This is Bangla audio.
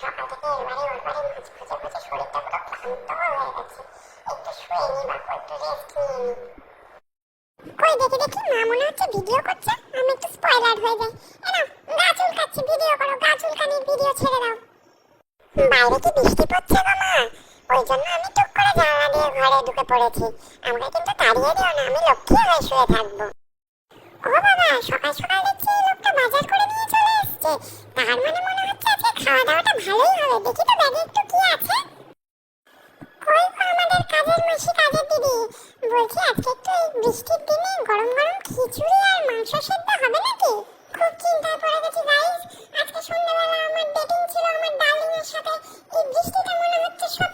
সকাল থেকে এবারে ওরবারে মাছ খুঁজে খুঁজে শরীরটা পুরো ক্লান্ত হয়ে গেছে একটু শুয়ে নি বা একটু রেস্ট নিয়ে কই দেখি দেখি, মা মনে ভিডিও করছে। আমি একটু স্পয়লার হয়ে যাই। এনা গা চুলকাচ্ছি ভিডিও করো, গা চুলকানির ভিডিও ছেড়ে দাও। বাইরে কি বৃষ্টি পড়ছে গো মা? ওই জন্য আমি টুক করে জানলা দিয়ে ঘরে ঢুকে পড়েছি। আমাকে কিন্তু তাড়িয়ে দিও না, আমি লক্ষ্মী হয়ে শুয়ে থাকব। ও বাবা, সকাল সকাল দেখছি লোকটা বাজার করে নিয়ে চলে এসেছে। তার মানে মনে হচ্ছে আজকে খাওয়া দাওয়াটা ভালোই হবে দেখি তো ব্যাগে একটু কি আছে। কই আমাদের কাজের মাসি, কাজের দিদি? বলছি আজকে একটু এই বৃষ্টির দিনে গরম গরম খিচুড়ি আর মাংস সেদ্ধ হবে নাকি? খুব চিন্তায় পড়ে গেছি গাইস আজকে সন্ধ্যাবেলা আমার ডেটিং ছিল, আমার ডার্লিং এর সাথে। এই বৃষ্টিটা মনে হচ্ছে সব